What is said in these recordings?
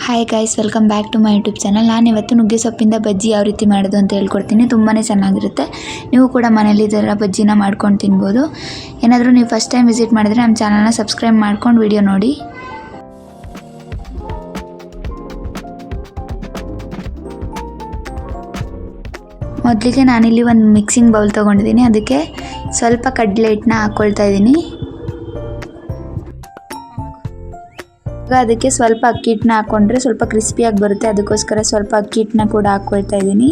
Hi guys welcome back to my YouTube channel ನಾನು ಇವತ್ತು ನುಗ್ಗೆ ಸೊಪ್ಪಿಂದ ಬಜ್ಜಿ ಯಾವ ರೀತಿ ಮಾಡೋದು ಅಂತ ಹೇಳ್ಕೊಡ್ತೀನಿ. ತುಂಬಾ ಚೆನ್ನಾಗಿರುತ್ತೆ. ನೀವು ಕೂಡ ಮನೇಲಿ ಇದರ ಬಜ್ಜಿನ ಮಾಡ್ಕೊಂಡು ತಿನ್ಬೋದು. ಏನಾದರೂ ನೀವು ಫಸ್ಟ್ ಟೈಮ್ ವಿಸಿಟ್ ಮಾಡಿದರೆ ನಮ್ಮ ಚಾನಲ್ನ ಸಬ್ಸ್ಕ್ರೈಬ್ ಮಾಡ್ಕೊಂಡು ವಿಡಿಯೋ ನೋಡಿ. ಮೊದಲಿಗೆ ನಾನಿಲ್ಲಿ ಒಂದು ಮಿಕ್ಸಿಂಗ್ ಬೌಲ್ ತೊಗೊಂಡಿದ್ದೀನಿ. ಅದಕ್ಕೆ ಸ್ವಲ್ಪ ಕಡಲೆ ಹಿಟ್ಟನ್ನ ಹಾಕ್ಕೊಳ್ತಾ ಇದ್ದೀನಿ. ಅದಕ್ಕೆ ಸ್ವಲ್ಪ ಅಕ್ಕಿ ಹಿಟ್ಟನ್ನ ಹಾಕ್ಕೊಂಡ್ರೆ ಸ್ವಲ್ಪ ಕ್ರಿಸ್ಪಿಯಾಗಿ ಬರುತ್ತೆ. ಅದಕ್ಕೋಸ್ಕರ ಸ್ವಲ್ಪ ಅಕ್ಕಿ ಹಿಟ್ಟನ್ನ ಕೂಡ ಹಾಕ್ಕೊಳ್ತಾ ಇದ್ದೀನಿ.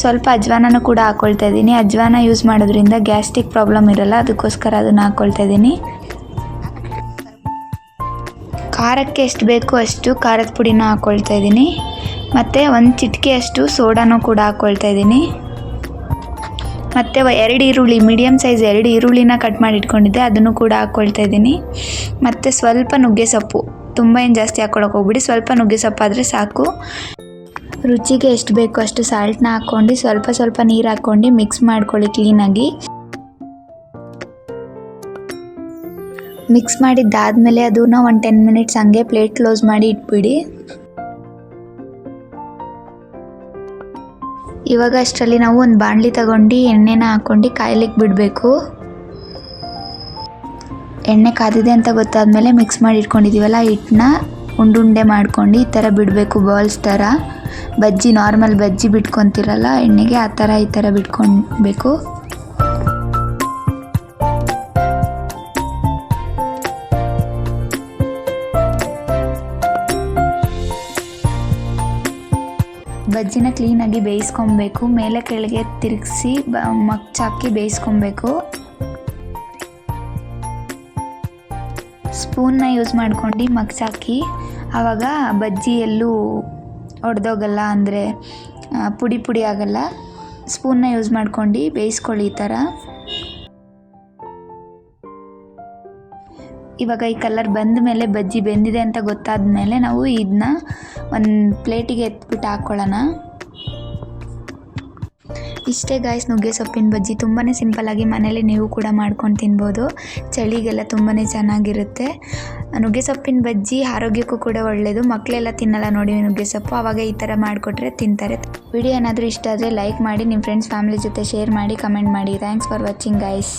ಸ್ವಲ್ಪ ಅಜ್ವಾನನೂ ಕೂಡ ಹಾಕ್ಕೊಳ್ತಾ ಇದ್ದೀನಿ. ಅಜ್ವಾನ ಯೂಸ್ ಮಾಡೋದ್ರಿಂದ ಗ್ಯಾಸ್ಟ್ರಿಕ್ ಪ್ರಾಬ್ಲಮ್ ಇರಲ್ಲ, ಅದಕ್ಕೋಸ್ಕರ ಅದನ್ನು ಹಾಕ್ಕೊಳ್ತಾ ಇದ್ದೀನಿ. ಖಾರಕ್ಕೆ ಎಷ್ಟು ಬೇಕೋ ಅಷ್ಟು ಖಾರದ ಪುಡಿನ ಹಾಕ್ಕೊಳ್ತಾ ಇದ್ದೀನಿ. ಮತ್ತು ಒಂದು ಚಿಟಿಕೆಯಷ್ಟು ಸೋಡಾನೂ ಕೂಡ ಹಾಕ್ಕೊಳ್ತಾ ಇದ್ದೀನಿ. ಮತ್ತು ಎರಡು ಈರುಳ್ಳಿ ಮೀಡಿಯಮ್ ಸೈಜ್ ಎರಡು ಈರುಳ್ಳಿನ ಕಟ್ ಮಾಡಿ ಇಟ್ಕೊಂಡಿದ್ದೆ. ಅದನ್ನು ಕೂಡ ಹಾಕ್ಕೊಳ್ತಾ ಇದ್ದೀನಿ. ಮತ್ತು ಸ್ವಲ್ಪ ನುಗ್ಗೆ ಸೊಪ್ಪು. ತುಂಬ ಏನು ಜಾಸ್ತಿ ಹಾಕ್ಕೊಳಕ್ಕೆ ಹೋಗ್ಬಿಡಿ. ಸ್ವಲ್ಪ ನುಗ್ಗೆ ಸೊಪ್ಪು ಆದರೆ ಸಾಕು. ರುಚಿಗೆ ಎಷ್ಟು ಬೇಕೋ ಅಷ್ಟು ಸಾಲ್ಟ್ನ ಹಾಕ್ಕೊಂಡು ಸ್ವಲ್ಪ ಸ್ವಲ್ಪ ನೀರು ಹಾಕ್ಕೊಂಡು ಮಿಕ್ಸ್ ಮಾಡ್ಕೊಳ್ಳಿ ಕ್ಲೀನಾಗಿ ಮಿಕ್ಸ್ ಮಾಡಿದ್ದಾದಮೇಲೆ ಅದನ್ನ ಒಂದು ಟೆನ್ ಮಿನಿಟ್ಸ್ ಹಂಗೆ ಪ್ಲೇಟ್ ಕ್ಲೋಸ್ ಮಾಡಿ ಇಟ್ಬಿಡಿ. ಇವಾಗ ಅಷ್ಟರಲ್ಲಿ ನಾವು ಒಂದು ಬಾಣಲಿ ತಗೊಂಡು ಎಣ್ಣೆನ ಹಾಕ್ಕೊಂಡು ಕಾಯ್ಲಿಕ್ಕೆ ಬಿಡಬೇಕು. ಎಣ್ಣೆ ಕಾದಿದೆ ಅಂತ ಗೊತ್ತಾದ್ಮೇಲೆ ಮಿಕ್ಸ್ ಮಾಡಿ ಇಟ್ಕೊಂಡಿದ್ದೀವಲ್ಲ ಹಿಟ್ಟನ್ನ ಉಂಡುಂಡೆ ಮಾಡ್ಕೊಂಡು ಈ ಥರ ಬಿಡಬೇಕು ಬಾಲ್ಸ್ ಥರ. ಬಜ್ಜಿ ನಾರ್ಮಲ್ ಬಜ್ಜಿ ಬಿಟ್ಕೊತಿರಲ್ಲ, ಎಣ್ಣೆಗೆ ಆ ಥರ ಈ ಥರ ಬಿಟ್ಕೊಳ್ಬೇಕು ಬಜ್ಜಿನ ಕ್ಲೀನಾಗಿ ಬೇಯಿಸ್ಕೊಬೇಕು. ಮೇಲೆ ಕೆಳಗೆ ತಿರುಗಿಸಿ ಬ ಮಗ್ಚಾಕಿ ಬೇಯಿಸ್ಕೊಬೇಕು. ಸ್ಪೂನ್ನ ಯೂಸ್ ಮಾಡ್ಕೊಂಡು ಮಗ್ಚಾಕಿ ಆವಾಗ ಬಜ್ಜಿ ಎಲ್ಲೂ ಒಡೆದೋಗಲ್ಲ ಅಂದರೆ ಪುಡಿ ಪುಡಿ ಆಗಲ್ಲ. ಸ್ಪೂನ್ನ ಯೂಸ್ ಮಾಡ್ಕೊಂಡು ಬೇಯಿಸ್ಕೊಳ್ಳಿ ಈ ಥರ ಇವಾಗ ಈ ಕಲರ್ ಬಂದ ಮೇಲೆ ಬಜ್ಜಿ ಬೆಂದಿದೆ ಅಂತ ಗೊತ್ತಾದ ಮೇಲೆ ನಾವು ಇದನ್ನ ಒಂದು ಪ್ಲೇಟಿಗೆ ಎತ್ಬಿಟ್ಟು ಹಾಕ್ಕೊಳ್ಳೋಣ ಇಷ್ಟೇ ಗಾಯ್ಸ್ ನುಗ್ಗೆ ಸೊಪ್ಪಿನ ಬಜ್ಜಿ ತುಂಬಾ ಸಿಂಪಲ್ಲಾಗಿ ಮನೇಲಿ ನೀವು ಕೂಡ ಮಾಡ್ಕೊಂಡು ತಿನ್ಬೋದು. ಚಳಿಗೆಲ್ಲ ತುಂಬಾ ಚೆನ್ನಾಗಿರುತ್ತೆ. ನುಗ್ಗೆ ಸೊಪ್ಪಿನ ಬಜ್ಜಿ ಆರೋಗ್ಯಕ್ಕೂ ಕೂಡ ಒಳ್ಳೆಯದು ಮಕ್ಕಳೆಲ್ಲ ತಿನ್ನಲ್ಲ ನೋಡಿ ನುಗ್ಗೆ ಸೊಪ್ಪು ಆವಾಗ ಈ ಥರ ಮಾಡಿಕೊಟ್ರೆ ತಿಂತಾರೆ. ವಿಡಿಯೋ ಏನಾದರೂ ಇಷ್ಟ ಆದರೆ ಲೈಕ್ ಮಾಡಿ ನಿಮ್ಮ ಫ್ರೆಂಡ್ಸ್ ಫ್ಯಾಮಿಲಿ ಜೊತೆ ಶೇರ್ ಮಾಡಿ ಕಮೆಂಟ್ ಮಾಡಿ. Thanks for watching guys